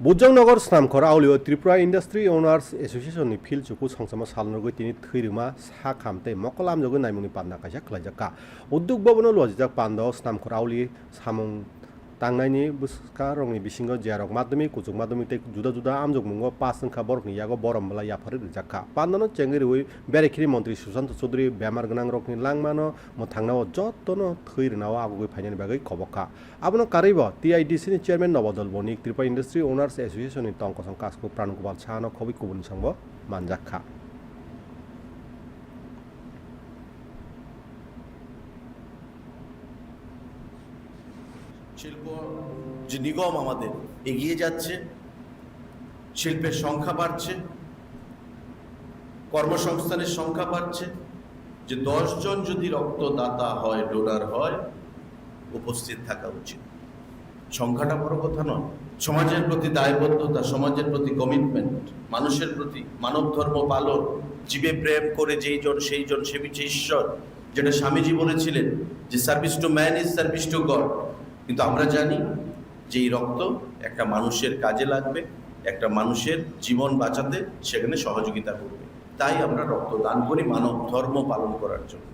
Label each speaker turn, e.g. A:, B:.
A: बुजंगनगर स्नामखर आवलियो Tripura industry owners एसोसिएशननि fill चुकु संसामा सालनगै तिनि थैरुमा सा खामते मकलाम जगै नायमुनि पान्ना काइसा खलाइजाका उद्योग भवन लजिजाक पान्दाव स्नामखर आवलि सामुं tangnani buska rongni bisingo jarok madhyamik kuchuk madhyamik tei juda juda amjok mungo pass ongkha borokni yago borom bala yapari rijaka pandano chengeri oi berakhiri mantri sushant choudhury bemar gnang rokni langmano mo thangnao jotono thoi rinao agogoi phainani bagai kobokha abono karibo TIDC ni chairman nobodol bonik tripa industry owners association ni tongkosong kasko pranukopal chano khobi kubun sangbo manjakha
B: শিল্প, যে নিগম আমাদের এগিয়ে যাচ্ছে, শিল্পের সংখ্যা বাড়ছে, কর্মসংস্থানের সংখ্যা বাড়ছে, যে জন যদি রক্তদাতা হয় ডোনার হয়, উপস্থিত থাকা উচিত। সংখ্যাটা বড় কথা নয়। সমাজের প্রতি দায়বদ্ধতা, সমাজের প্রতি কমিটমেন্ট মানুষের প্রতি মানব ধর্ম পালন, জীবে প্রেম করে যেই জন, সেই জন সে ঈশ্বর। যেটা স্বামীজি বলেছিলেন যে service to man is service to God কিন্তু আমরা জানি যে এই রক্ত একটা মানুষের কাজে লাগবে, একটা মানুষের জীবন বাঁচাতে সেখানে সহযোগিতা করবে। তাই আমরা রক্ত দান করি মানব ধর্ম পালন করার জন্য।